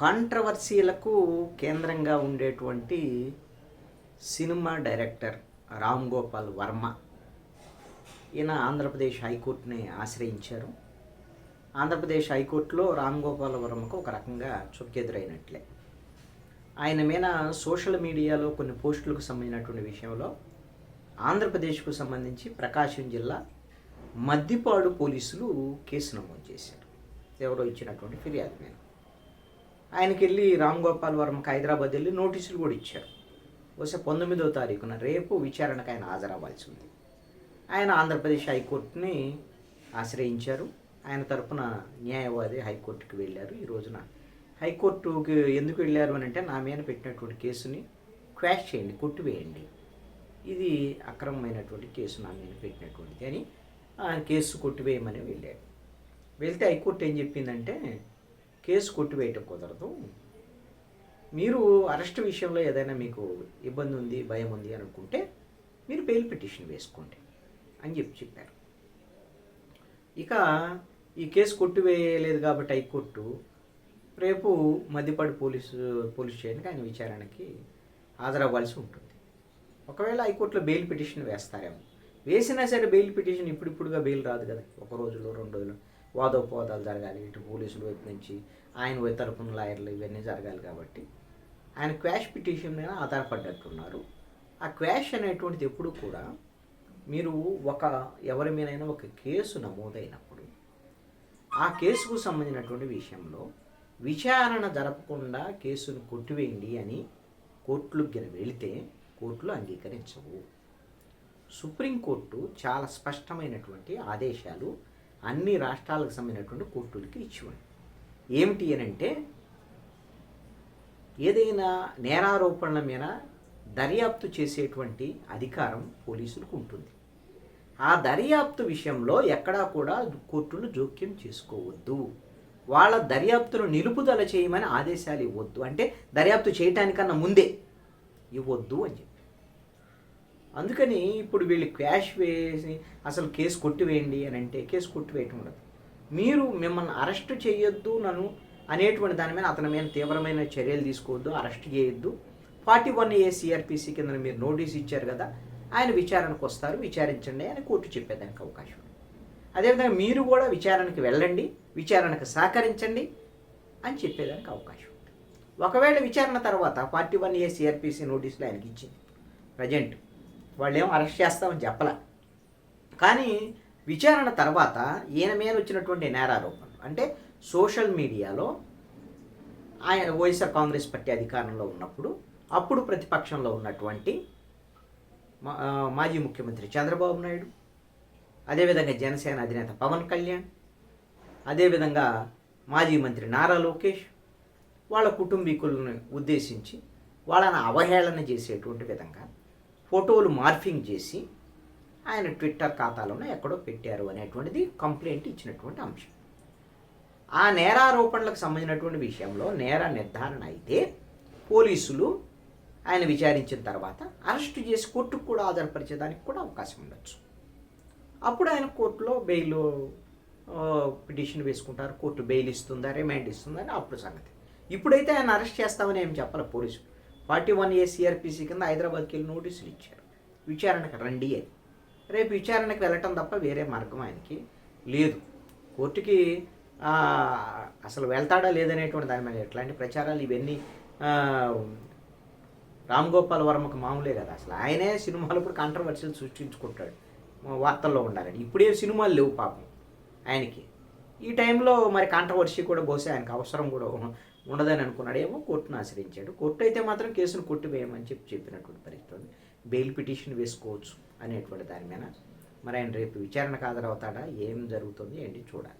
కాంట్రవర్సీలకు కేంద్రంగా ఉండేటువంటి cinema director Ram Gopal Varma. ఈయన ఆంధ్రప్రదేశ్ హైకోర్టుని ఆశ్రయించారు. ఆంధ్రప్రదేశ్ హైకోర్టులో రామ్ గోపాల్ వర్మకు ఒక రకంగా చుక్కెదురైనట్లే. ఆయన మీద సోషల్ మీడియాలో కొన్ని పోస్టులకు సంబంధించినటువంటి విషయంలో ఆంధ్రప్రదేశ్కు సంబంధించి ప్రకాశం జిల్లా మద్దిపాడు పోలీసులు కేసు నమోదు చేశారు. ఎవరో ఇచ్చినటువంటి ఫిర్యాదు మీద. ఆయనకి వెళ్ళి రామ్ గోపాల్ వర్మకి హైదరాబాద్ వెళ్ళి నోటీసులు కూడా ఇచ్చారు. వస్తే పంతొమ్మిదో తారీఖున రేపు విచారణకు ఆయన హాజరవ్వాల్సి ఉంది. ఆయన ఆంధ్రప్రదేశ్ హైకోర్టుని ఆశ్రయించారు. ఆయన తరపున న్యాయవాది హైకోర్టుకి వెళ్ళారు. ఈ రోజున హైకోర్టుకి ఎందుకు వెళ్ళారు అని అంటే నా మీద పెట్టినటువంటి కేసుని క్వాష్ చేయండి కొట్టివేయండి. ఇది అక్రమమైనటువంటి కేసు నా మీద పెట్టినటువంటిది అని ఆ కేసు కొట్టివేయమని వెళ్ళాడు. వెళ్తే హైకోర్టు ఏం చెప్పిందంటే కేసు కొట్టివేయటం కుదరదు. మీరు అరెస్ట్ విషయంలో ఏదైనా మీకు ఇబ్బంది ఉంది భయం ఉంది అనుకుంటే మీరు బెయిల్ పిటిషన్ వేసుకోండి అని చెప్పి చెప్పారు. ఇక ఈ కేసు కొట్టివేయలేదు కాబట్టి హైకోర్టు రేపు మద్దిపాడు పోలీసు పోలీస్ స్టేషన్కి ఆయన విచారణకి హాజరవ్వాల్సి ఉంటుంది. ఒకవేళ హైకోర్టులో బెయిల్ పిటిషన్ వేస్తారేమో. వేసినా సరే బెయిల్ పిటిషన్ ఇప్పుడిప్పుడుగా బెయిల్ రాదు కదా. ఒక రోజులో రెండు రోజులు. వాదోపవాదాలు జరగాలి. ఇటు పోలీసుల వైపు నుంచి ఆయన వైపు తరపున లాయర్లు ఇవన్నీ జరగాలి కాబట్టి. ఆయన క్వాష్ పిటిషన్ మీద ఆధారపడ్డట్టున్నారు. ఆ క్వాష్ అనేటువంటిది ఎప్పుడు కూడా మీరు ఒక ఎవరి మీదైనా ఒక కేసు నమోదైనప్పుడు ఆ కేసుకు సంబంధించినటువంటి విషయంలో విచారణ జరపకుండా కేసును కొట్టివేయండి అని కోర్టులు వెళితే కోర్టులు అంగీకరించవు. సుప్రీంకోర్టు చాలా స్పష్టమైనటువంటి ఆదేశాలు అన్ని రాష్ట్రాలకు సంబంధించినటువంటి కోర్టులకి ఇచ్చివ్వండి ఏమిటి అని అంటే ఏదైనా నేరారోపణల మీద దర్యాప్తు చేసేటువంటి అధికారం పోలీసులకు ఉంటుంది. ఆ దర్యాప్తు విషయంలో ఎక్కడా కూడా కోర్టులు జోక్యం చేసుకోవద్దు. వాళ్ళ దర్యాప్తును నిలుపుదల చేయమని ఆదేశాలు ఇవ్వద్దు. అంటే దర్యాప్తు చేయటానికన్నా ముందే ఇవ్వద్దు అని చెప్పి. అందుకని ఇప్పుడు వీళ్ళు క్యాష్ వేసి అసలు కేసు కొట్టివేయండి అని అంటే కేసు కొట్టివేయటం ఉండదు. మీరు మిమ్మల్ని అరెస్ట్ చేయొద్దు నన్ను అనేటువంటి దాని మీద అతని మీద తీవ్రమైన చర్యలు తీసుకోవద్దు అరెస్ట్ చేయొద్దు. ఫార్టీ వన్ ఏ సిఆర్పిసి కింద మీరు నోటీస్ ఇచ్చారు కదా ఆయన విచారణకు వస్తారు విచారించండి అని కోర్టు చెప్పేదానికి అవకాశం ఉంది. అదేవిధంగా మీరు కూడా విచారణకు వెళ్ళండి విచారణకు సహకరించండి అని చెప్పేదానికి అవకాశం ఉంది. ఒకవేళ విచారణ తర్వాత ఫార్టీ వన్ ఏ సిఆర్పిసి నోటీసులు ఆయనకి ఇచ్చింది ప్రజెంట్ వాళ్ళు ఏమో అరెస్ట్ చేస్తామని చెప్పలే. కానీ విచారణ తర్వాత ఈయన మీద వచ్చినటువంటి నేరారోపణలు అంటే సోషల్ మీడియాలో ఆయన వైఎస్ఆర్ కాంగ్రెస్ పార్టీ అధికారంలో ఉన్నప్పుడు అప్పుడు ప్రతిపక్షంలో ఉన్నటువంటి మా- మాజీ ముఖ్యమంత్రి చంద్రబాబు నాయుడు అదేవిధంగా జనసేన అధినేత పవన్ కళ్యాణ్ అదేవిధంగా మాజీ మంత్రి నారా లోకేష్ వాళ్ళ కుటుంబీకులను ఉద్దేశించి వాళ్ళని అవహేళన చేసేటువంటి విధంగా ఫోటోలు మార్ఫింగ్ చేసి ఆయన ట్విట్టర్ ఖాతాలోనే ఎక్కడో పెట్టారు అనేటువంటిది కంప్లైంట్ ఇచ్చినటువంటి అంశం. ఆ నేరారోపణలకు సంబంధించినటువంటి విషయంలో నేర నిర్ధారణ అయితే పోలీసులు ఆయన విచారించిన తర్వాత అరెస్ట్ చేసి కోర్టుకు కూడా ఆధారపరిచేదానికి కూడా అవకాశం ఉండొచ్చు. అప్పుడు ఆయన కోర్టులో బెయిల్ పిటిషన్ వేసుకుంటారు. కోర్టు బెయిల్ ఇస్తుందా రిమాండ్ ఇస్తుందా అని అప్పుడు సంగతి. ఇప్పుడైతే ఆయన అరెస్ట్ చేస్తామని ఏం చెప్పాలి పోలీసులు? ఫార్టీ వన్ ఏ సిఆర్పిసి కింద హైదరాబాద్కి వెళ్ళి నోటీసులు ఇచ్చారు. విచారణకు రండి అని. రేపు విచారణకు వెళ్ళటం తప్ప వేరే మార్గం ఆయనకి లేదు. కోర్టుకి అసలు వెళ్తాడా లేదనేటువంటి దాని మీద ఎట్లాంటి ప్రచారాలు ఇవన్నీ రామ్ గోపాల్ వర్మకు మామూలే కదా. అసలు ఆయనే సినిమాలు ఇప్పుడు కాంట్రవర్సీలు సృష్టించుకుంటాడు. వార్తల్లో ఉండాలని. ఇప్పుడే సినిమాలు లేవు పాపం ఆయనకి. ఈ టైంలో మరి కాంట్రవర్సీ కూడా బహుశా ఆయనకు అవసరం కూడా ఉండదని అనుకున్నాడు. ఏమో కోర్టును ఆశ్రయించాడు. కోర్టు అయితే మాత్రం కేసును కొట్టివేయమని చెప్పి చెప్పినటువంటి పరిస్థితి ఉంది. బెయిల్ పిటిషన్ వేసుకోవచ్చు అనేటువంటి దాని మీద. మరి ఆయన రేపు విచారణకు హాజరవుతాడా? ఏం జరుగుతుంది ఏంటి చూడాలి.